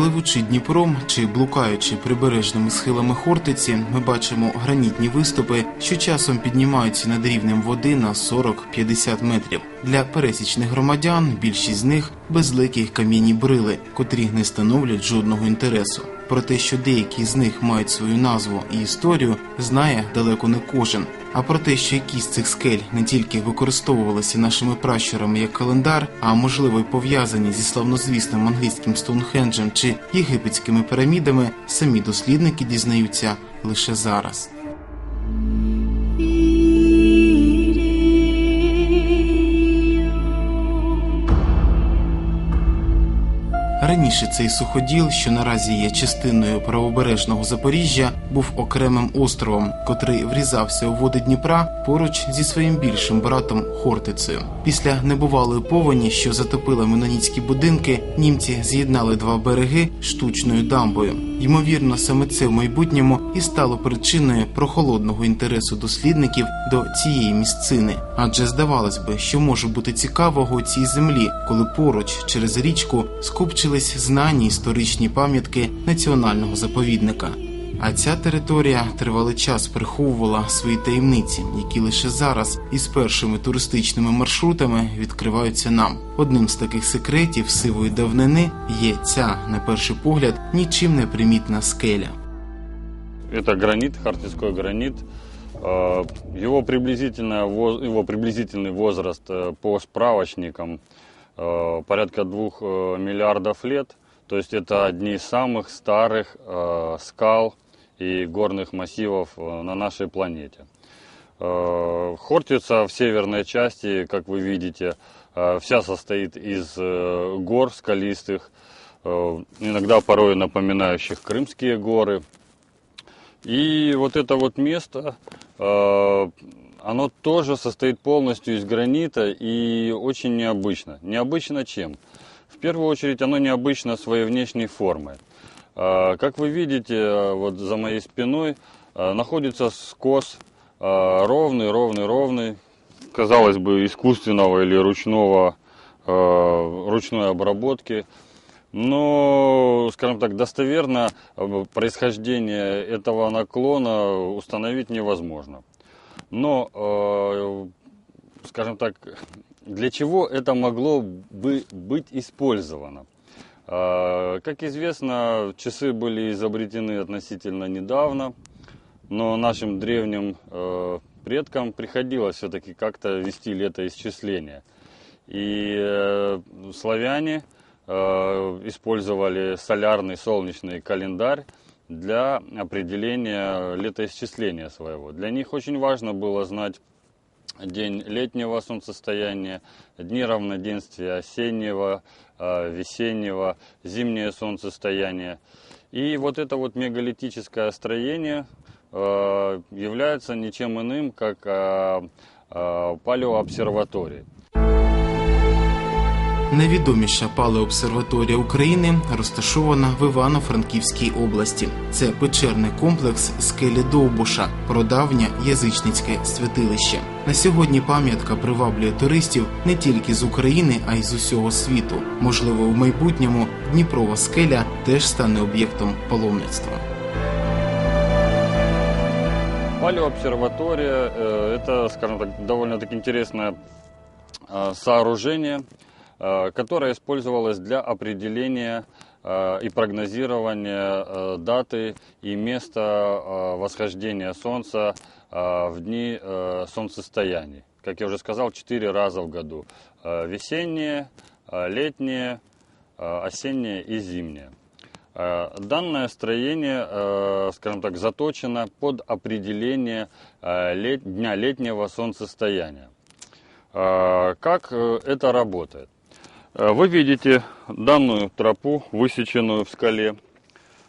Пливучи Дніпром чи блукаючи прибережними схилами Хортиці, ми бачимо гранітні виступи, що часом піднімаються над рівнем води на 40-50 метрів. Для пересічних громадян більшість з них безликі кам'яні брили, котрі не становлять жодного інтересу. Про те, що деякі з них мають свою назву і історію, знає далеко не кожен. А про те, що якісь цих скель не тільки використовувалися нашими пращурами як календар, а можливо й пов'язані зі славнозвісним англійським Стоунхенджем чи єгипетськими пірамідами, самі дослідники дізнаються лише зараз. Раніше цей суходіл, що наразі є частиною правобережного Запоріжжя, був окремим островом, котрий врізався у води Дніпра поруч зі своїм більшим братом Хортицею. Після небувалої повені, що затопила меноніцькі будинки, німці з'єднали два береги штучною дамбою. Ймовірно, саме це в майбутньому і стало причиною прохолодного інтересу дослідників до цієї місцини. Адже здавалось би, що може бути цікавого у цій землі, коли поруч через річку скупчились знані історичні пам'ятки національного заповідника. А ця територія тривалий час приховувала свої таємниці, які лише зараз із першими туристичними маршрутами відкриваються нам. Одним з таких секретів сивої давнини є ця, на перший погляд, нічим не примітна скеля. Это гранит, хартийской гранит. Э, Его, приблизительно, воз- его приблизительный возраст э, по справочникам э, порядка двух э, миллиардов лет. То есть это одни из самых старых э, скал и горных массивов э, на нашей планете. Э, Хортица в северной части, как вы видите, э, вся состоит из гор скалистых, иногда порой напоминающих Крымские горы. И вот это вот место, оно тоже состоит полностью из гранита и очень необычно. Необычно чем? В первую очередь оно необычно своей внешней формой. Э, Как вы видите, э, вот за моей спиной э, находится скос э, ровный, ровный, ровный, казалось бы, искусственного или ручного, ручной обработки. Но, скажем так, достоверно происхождение этого наклона установить невозможно. Но, скажем так, для чего это могло бы быть использовано? Э, Как известно, часы были изобретены относительно недавно, но нашим древним э, предкам приходилось все-таки как-то вести летоисчисление. И э, славяне э, использовали солярный солнечный календарь для определения летоисчисления своего. Для них очень важно было знать день летнего солнцестояния, дни равноденствия осеннего, весеннего, зимнее солнцестояние. И вот это вот мегалитическое строение э, является ничем иным, как э, э, палеообсерваторией. Найвідоміша палеобсерваторія України розташована в Івано-Франківській області. Це печерний комплекс скелі Довбуша, прадавнє язичницьке святилище. На сьогодні пам'ятка приваблює туристів не тільки з України, а й з усього світу. Можливо, в майбутньому Дніпрова скеля теж стане об'єктом паломництва. Палеообсерватория э, это, скажем так, довольно-таки интересное э, сооружение, э, которое использовалось для определения э, и прогнозирования э, даты и места восхождения Солнца в дни солнцестояний. Как я уже сказал, четыре раза в году. Весеннее, летнее, осеннее и зимнее. Данное строение, скажем так, заточено под определение дня летнего солнцестояния. Как это работает? Э, Вы видите данную тропу, высеченную в скале.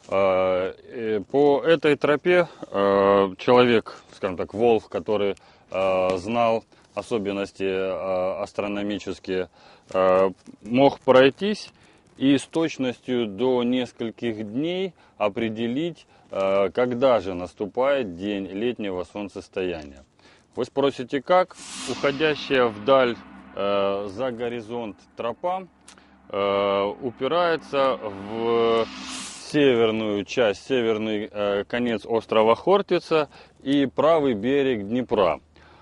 Э, э, По этой тропе человек, скажем так, волк, который знал особенности астрономические, мог пройтись и с точностью до нескольких дней определить, когда же наступает день летнего солнцестояния. Вы спросите, как? Уходящая вдаль э, за горизонт тропа э, упирается в северную часть, северный э, конец острова Хортица и правый берег Днепра.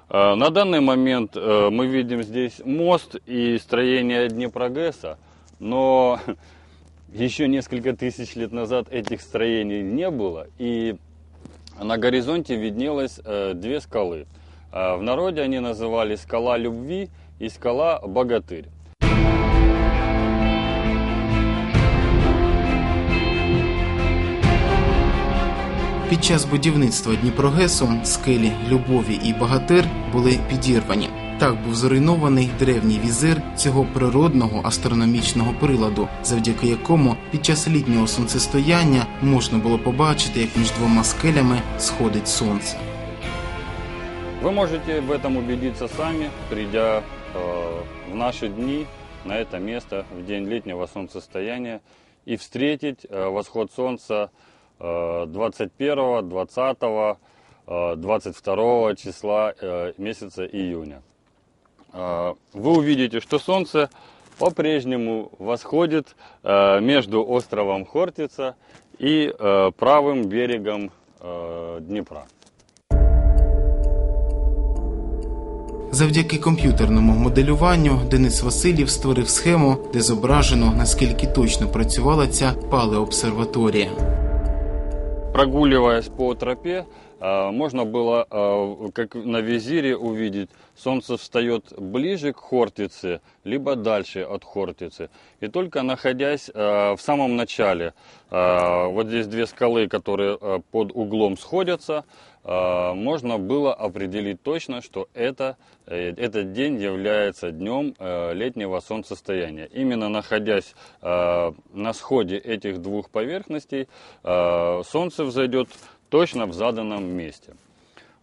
Э, На данный момент э, мы видим здесь мост и строение Днепрогэса, но еще несколько тысяч лет назад этих строений не было, и на горизонте виднелось э, две скалы. Э, В народе они назывались скала любви и скала богатырь. Під час будівництва Дніпрогесу скелі Любові і Багатир були підірвані. Так був зруйнований древній візир цього природного астрономічного приладу, завдяки якому під час літнього сонцестояння можна було побачити, як між двома скелями сходить сонце. Вы можете в этом убедиться сами, придя э, в наши дни на это место в день летнего солнцестояния и встретить э, восход солнца э, 21, 20, э, 22 числа э, месяца июня. Э, Вы увидите, что солнце по-прежнему восходит э, между островом Хортица и э, правым берегом э, Днепра. Завдяки комп'ютерному моделюванню Денис Васильєв створив схему, де зображено наскільки точно працювала ця палеобсерваторія. Прогуливаясь по тропе, э, можно было, э, как на визире, увидеть, солнце встает ближе к Хортице, либо дальше от Хортицы. И только находясь э, в самом начале, э, вот здесь две скалы, которые э, под углом сходятся, э, можно было определить точно, что это, э, этот день является днем э, летнего солнцестояния. Именно находясь э, на сходе этих двух поверхностей, э, солнце взойдет точно в заданном месте.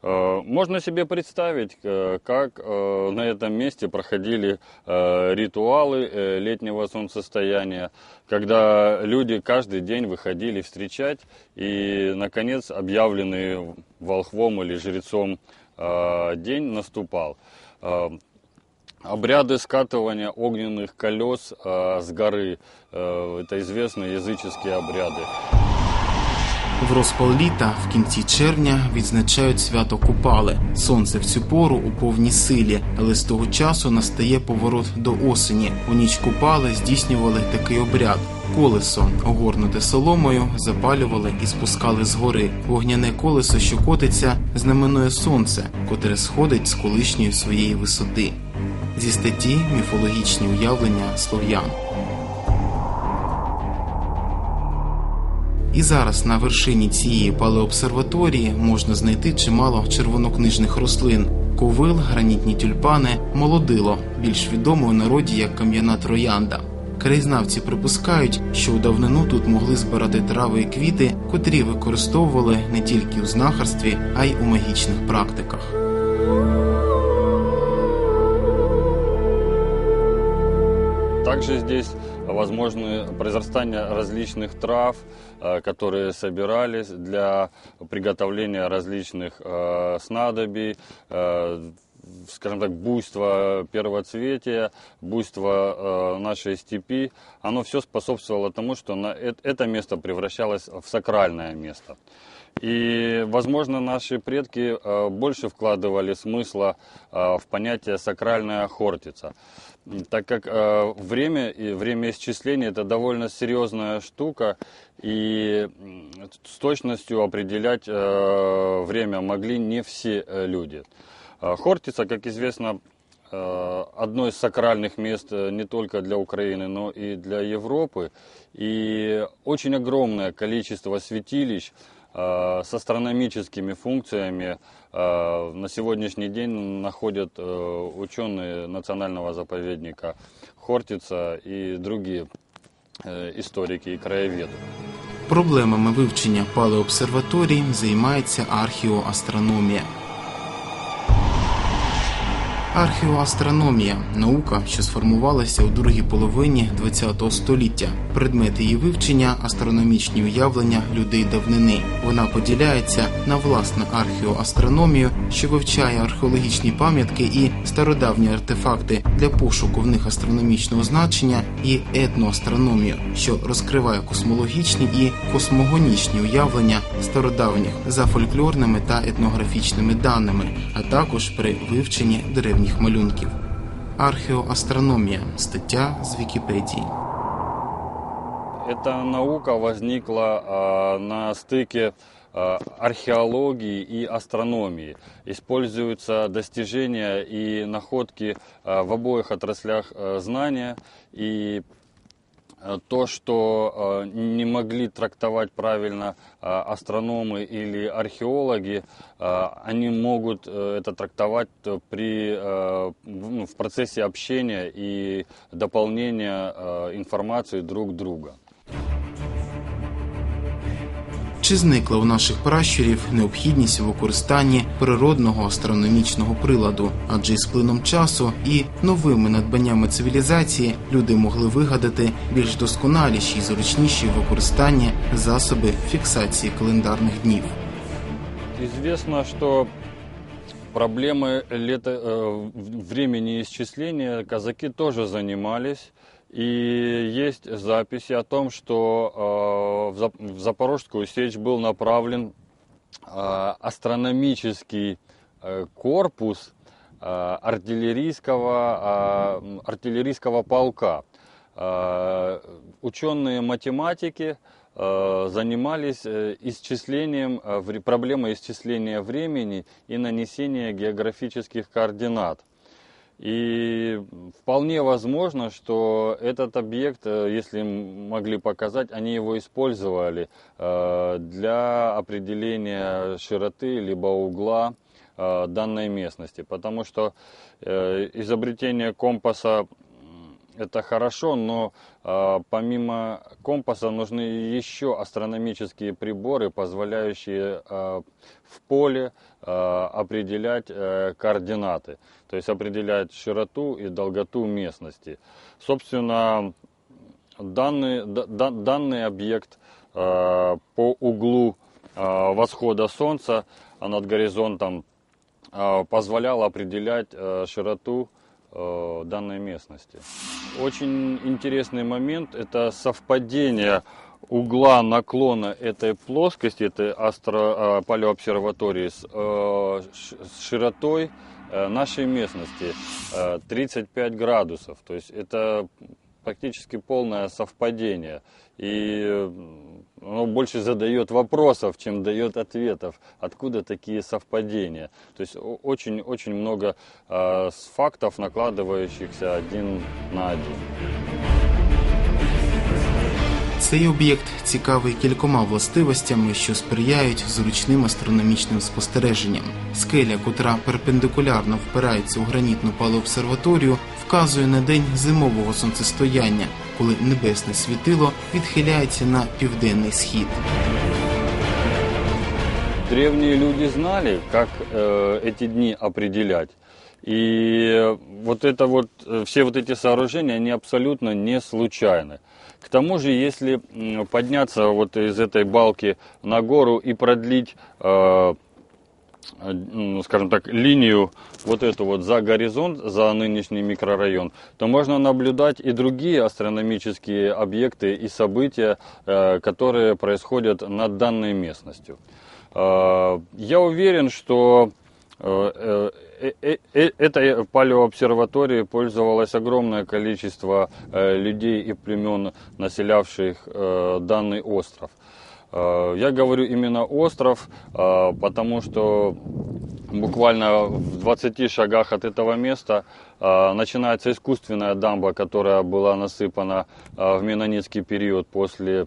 Э, Можно себе представить, э, как э, на этом месте проходили ритуалы летнего солнцестояния, когда люди каждый день выходили встречать и, наконец, объявленный волхвом или жрецом день наступал. Обряды скатывания огненных колес с горы, это известные языческие обряды. В розпал літа в кінці червня відзначають свято Купали. Сонце в цю пору у повній силі, але з того часу настає поворот до осені. У ніч Купали здійснювали такий обряд. Колесо, огорнуте соломою, запалювали і спускали з гори. Вогняне колесо, що котиться, знаменує сонце, котре сходить з колишньої своєї висоти. Зі статті міфологічні уявлення слов'ян. І зараз на вершині цієї палеобсерваторії можна знайти чимало червонокнижних рослин: ковил, гранітні тюльпани, молодило, більш відоме у народі як кам'яна троянда. Краєзнавці припускають, що у давнину тут могли збирати трави і квіти, котрі використовували не тільки у знахарстві, а й у магічних практиках. Также здесь возможны произрастания различных трав, э, которые собирались для приготовления различных э, снадобий, э, скажем так, буйство первоцветия, буйство нашей степи, оно все способствовало тому, что это место превращалось в сакральное место. И, возможно, наши предки э, больше вкладывали смысла э, в понятие сакральная хортица, так как э, время и время исчисления это довольно серьезная штука, и с точностью определять время могли не все люди. Хортица, как известно, одно из сакральных мест не только для Украины, но и для Европы. И очень огромное количество святилищ с астрономическими функциями э, на сегодняшний день находят э, ученые национального заповедника Хортица и другие э, историки и краеведы. Проблемами вивчення палеобсерваторій займається археоастрономія. Археоастрономія наука, що сформувалася у другій половині ХХ століття. Предмет її вивчення астрономічні уявлення людей давнини. Вона поділяється на власне археоастрономію, що вивчає археологічні пам'ятки і стародавні артефакти для пошуку в них астрономічного значення, і етноастрономію, що розкриває космологічні і космогонічні уявлення стародавніх за фольклорними та етнографічними даними, а також при вивченні древніх малюнків. Археоастрономія стаття з Вікіпедії. Эта наука возникла а, на стыке а, археологии и астрономии. Используются достижения и находки а, в обоих отраслях а, знания и а, то, что а, не могли трактовать правильно а, астрономы или археологи, они могут э, это трактовать э, при, э, в ну, в процессе общения и дополнения э, информации друг друга. Чи зникла у наших пращурів необхідність у використанні природного астрономічного приладу? Адже із плином часу і новими надбаннями цивілізації люди могли вигадати більш досконаліші й зручніші в використанні засоби фіксації календарних днів. Известно, что проблемы лета, э, в- времени исчисления казаки тоже занимались. И есть записи о том, что э, в Зап- в Запорожскую сечь был направлен э, астрономический э, корпус артиллерийского, артиллерийского полка. Ученые математики занимались исчислением, проблемой исчисления времени и нанесения географических координат. И вполне возможно, что этот объект, э, если могли показать, они его использовали э, для определения широты либо угла э, данной местности. Потому что изобретение компаса это хорошо, но э, помимо компаса нужны еще астрономические приборы, позволяющие э, в поле э, определять э, координаты, то есть определять широту и долготу местности. Собственно, данный, да- да- данный объект э, по углу э, восхода Солнца над горизонтом э, позволял определять э, широту э, данной местности. Очень интересный момент – это совпадение угла наклона этой плоскости, этой астро, э, палеообсерватории с, э, с широтой э, нашей местности э, 35 градусов. То есть это практически полное совпадение. И э, оно больше задает вопросов, чем дает ответов. Откуда такие совпадения? То есть очень-очень много э, фактов, накладывающихся один на один. Цей об'єкт цікавий кількома властивостями, що сприяють зручним астрономічним спостереженням. Скеля, котра перпендикулярно впирається у гранітну палеобсерваторію, вказує на день зимового сонцестояння, коли небесне світило відхиляється на південний схід. Древние люди знали, как э, эти дни определять. И вот это вот, э, все вот эти сооружения, они абсолютно не случайны. К тому же, если м, подняться вот из этой балки на гору и продлить, э, э, ну, скажем так, линию вот эту вот за горизонт, за нынешний микрорайон, то можно наблюдать и другие астрономические объекты и события, э, которые происходят над данной местностью. Э, Я уверен, что э, э, э, э, этой палеообсерваторией пользовалось огромное количество э, людей и племен, населявших э, данный остров. Э, Я говорю именно остров, э, потому что буквально в 20 шагах от этого места э, начинается искусственная дамба, которая была насыпана в менонитский период после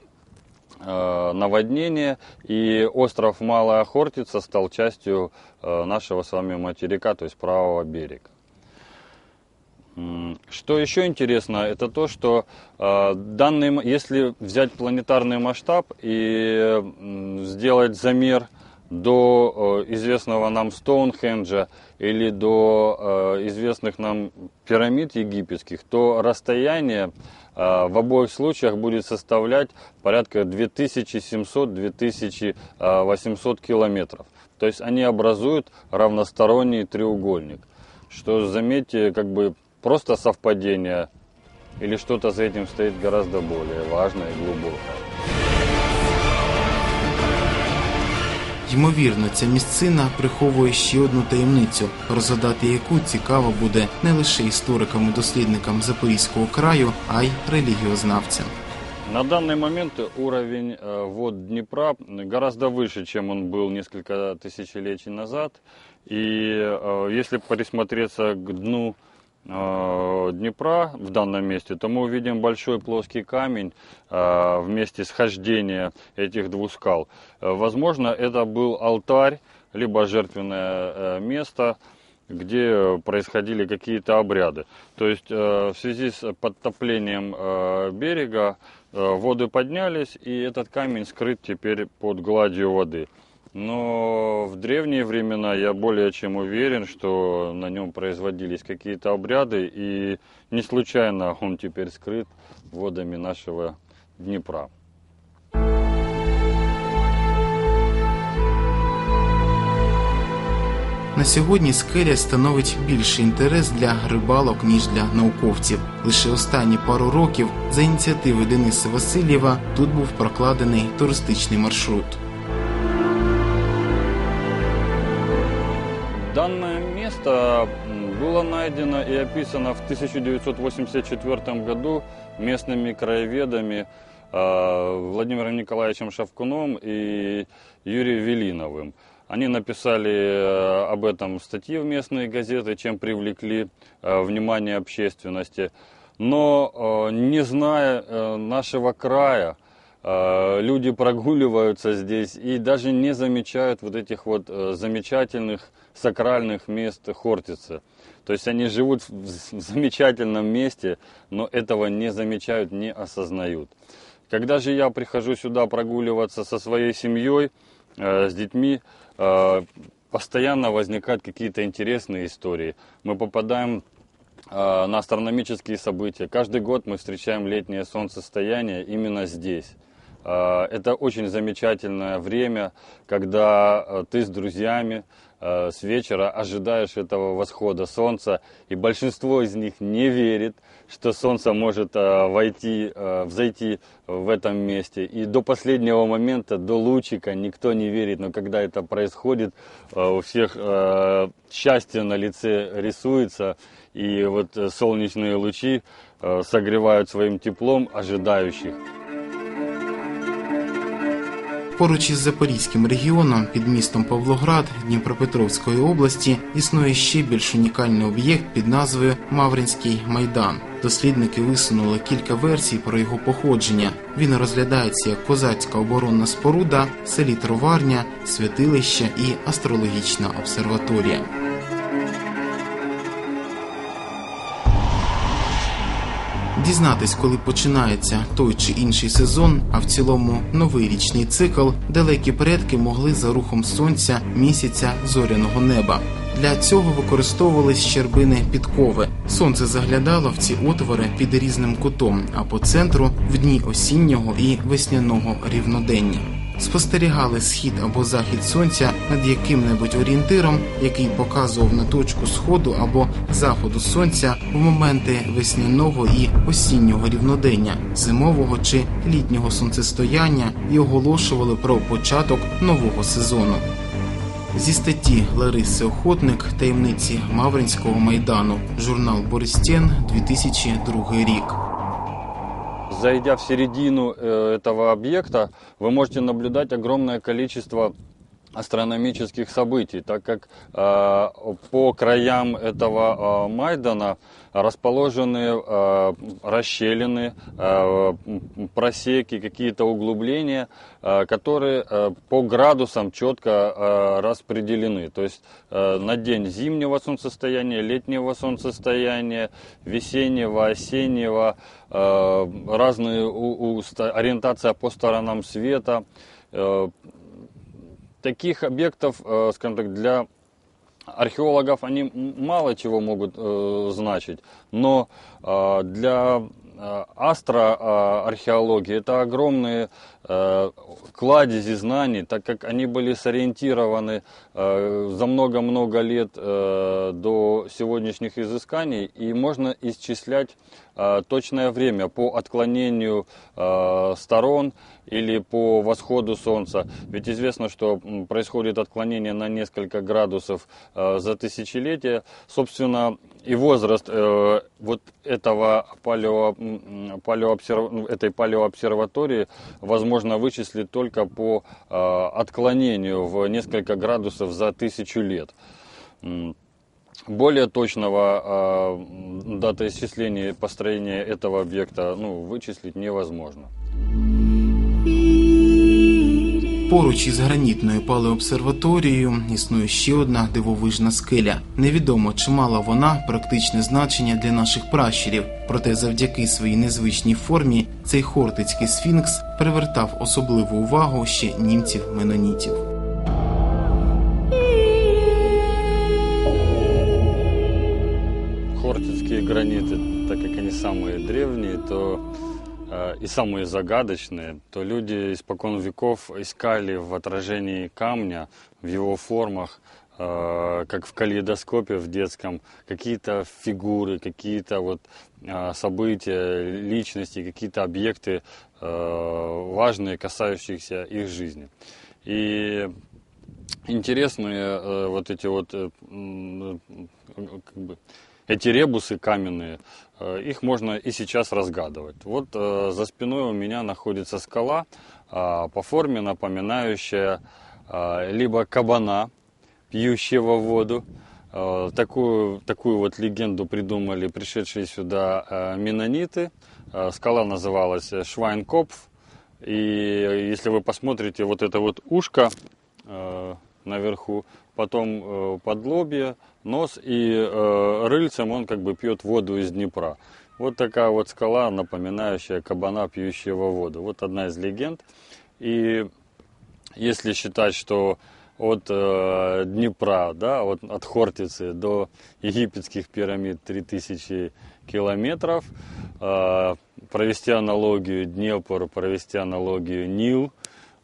наводнения, и остров Малая Хортица стал частью нашего с вами материка, то есть правого берега. Что еще интересно, это то, что данный, м- если взять планетарный масштаб и сделать замер до известного нам Стоунхенджа или до э, известных нам пирамид египетских, то расстояние э, в обоих случаях будет составлять порядка 2700-2800 километров. То есть они образуют равносторонний треугольник. Что, заметьте, как бы просто совпадение или что-то за этим стоит гораздо более важное и глубокое. Ймовірно, ця місцина приховує ще одну таємницю, розгадати яку цікаво буде не лише історикам і дослідникам Запорізького краю, а й релігіознавцям. На данный момент уровень э, вод Днепра гораздо выше, чем он был несколько тысячелетий назад. И э, если присмотреться к дну э, Днепра в данном месте, то мы увидим большой плоский камень э, вместе схождения этих двух скал. Э, Возможно, это был алтарь, либо жертвенное э, место, где происходили какие-то обряды. То есть э, в связи с подтоплением э, берега э, воды поднялись, и этот камень скрыт теперь под гладью воды. Но в древние времена я более чем уверен, что на нем производились какие-то обряды, и не случайно он теперь скрыт водами нашего Днепра. На сьогодні скеля становить більший інтерес для рибалок, ніж для науковців. Лише останні пару років за ініціативи Дениса Васильєва тут був прокладений туристичний маршрут. Данное место было найдено и описано в 1984 году местными краеведами э, Владимиром Николаевичем Шавкуном и Юрием Велиновым. Они написали э, об этом статьи в местные газеты, чем привлекли э, внимание общественности. Но э, не зная нашего края, люди прогуливаются здесь и даже не замечают вот этих вот замечательных сакральных мест Хортицы. То есть они живут в замечательном месте, но этого не замечают, не осознают. Когда же я прихожу сюда прогуливаться со своей семьей, э, с детьми, э, постоянно возникают какие-то интересные истории. Мы попадаем э, на астрономические события. Каждый год мы встречаем летнее солнцестояние именно здесь. Это очень замечательное время, когда ты с друзьями с вечера ожидаешь этого восхода солнца, и большинство из них не верит, что солнце может э, войти, э, взойти в этом месте. И до последнего момента, до лучика никто не верит, но когда это происходит, э, у всех э, счастье на лице рисуется, и вот э, солнечные лучи э, согревают своим теплом ожидающих. Поруч із Запорізьким регіоном під містом Павлоград Дніпропетровської області існує ще більш унікальний об'єкт під назвою Мавринський майдан. Дослідники висунули кілька версій про його походження. Він розглядається як козацька оборонна споруда, селі-троварня, святилище і астрологічна обсерваторія. Дізнатись, коли починається той чи інший сезон, а в цілому новий річний цикл, далекі предки могли за рухом сонця, місяця, зоряного неба. Для цього використовувались щербини підкови. Сонце заглядало в ці отвори під різним кутом, а по центру в дні осіннього і весняного рівнодення. Спостерігали схід або захід сонця над яким-небудь орієнтиром, який показував на точку сходу або заходу сонця в моменти весняного і осіннього рівнодення, зимового чи літнього сонцестояння і оголошували про початок нового сезону. Зі статті Лариси Охотник таємниці Мавринського майдану, журнал Бористєн, 2002 рік. Зайдя в середину э, этого объекта, вы можете наблюдать огромное количество астрономических событий, так как э, по краям этого э, Майдана расположены э, расщелины, э, просеки, какие-то углубления, э, которые э, по градусам четко э, распределены. То есть э, на день зимнего солнцестояния, летнего солнцестояния, весеннего, осеннего, э, разные у- у- ориентация по сторонам света. Э, таких объектов, э, скажем так, для археологов они мало чего могут э, значить, но э, для э, астроархеологии это огромные э, кладези знаний, так как они были сориентированы э, за много-много лет э, до сегодняшних изысканий, и можно исчислять э, точное время по отклонению э, сторон или по восходу Солнца. Ведь известно, что происходит отклонение на несколько градусов э, за тысячелетие. Собственно, и возраст э, вот этого палео, палеообсерв- этой палеообсерватории возможно вычислить только по э, отклонению в несколько градусов за тысячу лет. Более точного э, м, датоисчисления построения этого объекта ну, вычислить невозможно. Поруч із гранітною палеобсерваторією існує ще одна дивовижна скеля. Невідомо, чи мала вона практичне значення для наших пращурів, проте завдяки своїй незвичній формі цей хортицький сфінкс привертав особливу увагу ще німців-менонітів. Хортицкие граниты, так как они самые древние, то э, и самые загадочные, то люди испокон веков искали в отражении камня, в его формах, э, как в калейдоскопе в детском, какие-то фигуры, какие-то вот э, события, личности, какие-то объекты э, важные, касающиеся их жизни. И интересные э, вот эти вот э, э, как бы эти ребусы каменные, э, их можно и сейчас разгадывать. Вот э, за спиной у меня находится скала, а, по форме напоминающая либо кабана, пьющего воду. Э, Такую, такую вот легенду придумали пришедшие сюда э, менониты. Э, Скала называлась э, Швайнкопф. И если вы посмотрите, вот это вот ушко э, наверху, потом э, подлобье, нос и э, рыльцем он как бы пьет воду из Днепра. Вот такая вот скала, напоминающая кабана, пьющего воду. Вот одна из легенд. И если считать, что от э, Днепра, да, вот от Хортицы до египетских пирамид 3000 километров, э, провести аналогию Днепр, провести аналогию Нил,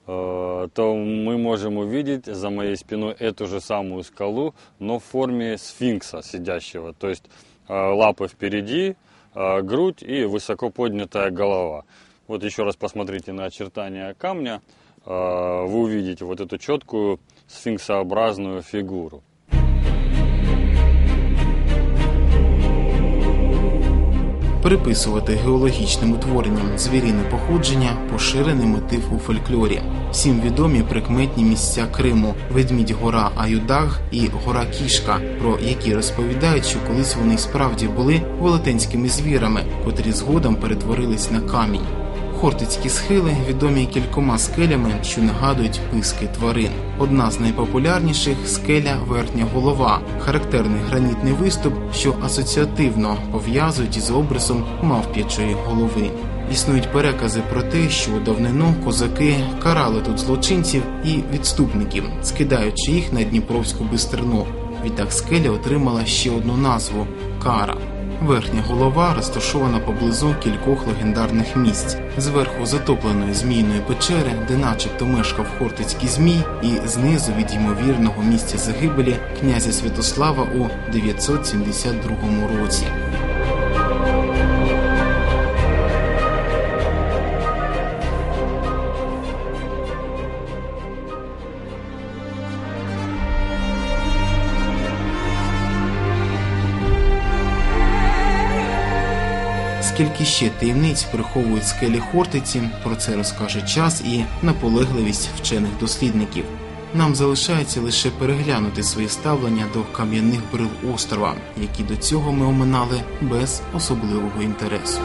то мы можем увидеть за моей спиной эту же самую скалу, но в форме сфинкса сидящего. То есть э, лапы впереди, э, грудь и высоко поднятая голова. Вот еще раз посмотрите на очертания камня, э, вы увидите вот эту четкую сфинксообразную фигуру. Приписувати геологічним утворенням звіріне походження поширений мотив у фольклорі. Всім відомі прикметні місця Криму Ведмідь Гора Аюдаг і Гора Кішка, про які розповідають, що колись вони справді були велетенськими звірами, котрі згодом перетворились на камінь. Хортицькі схили відомі кількома скелями, що нагадують писки тварин. Одна з найпопулярніших скеля верхня голова, характерний гранітний виступ, що асоціативно пов'язують із образом мавп'ячої голови. Існують перекази про те, що у давнину козаки карали тут злочинців і відступників, скидаючи їх на Дніпровську бистрину. Відтак скеля отримала ще одну назву кара. Верхня голова розташована поблизу кількох легендарних місць. Зверху затопленої змійної печери, де начебто мешкав хортицький змій, і знизу від ймовірного місця загибелі князя Святослава у 972 році. Скільки ще таємниць приховують скелі Хортиці, про це розкаже час і наполегливість вчених дослідників. Нам залишається лише переглянути своє ставлення до кам'яних брил острова, які до цього ми оминали без особливого інтересу.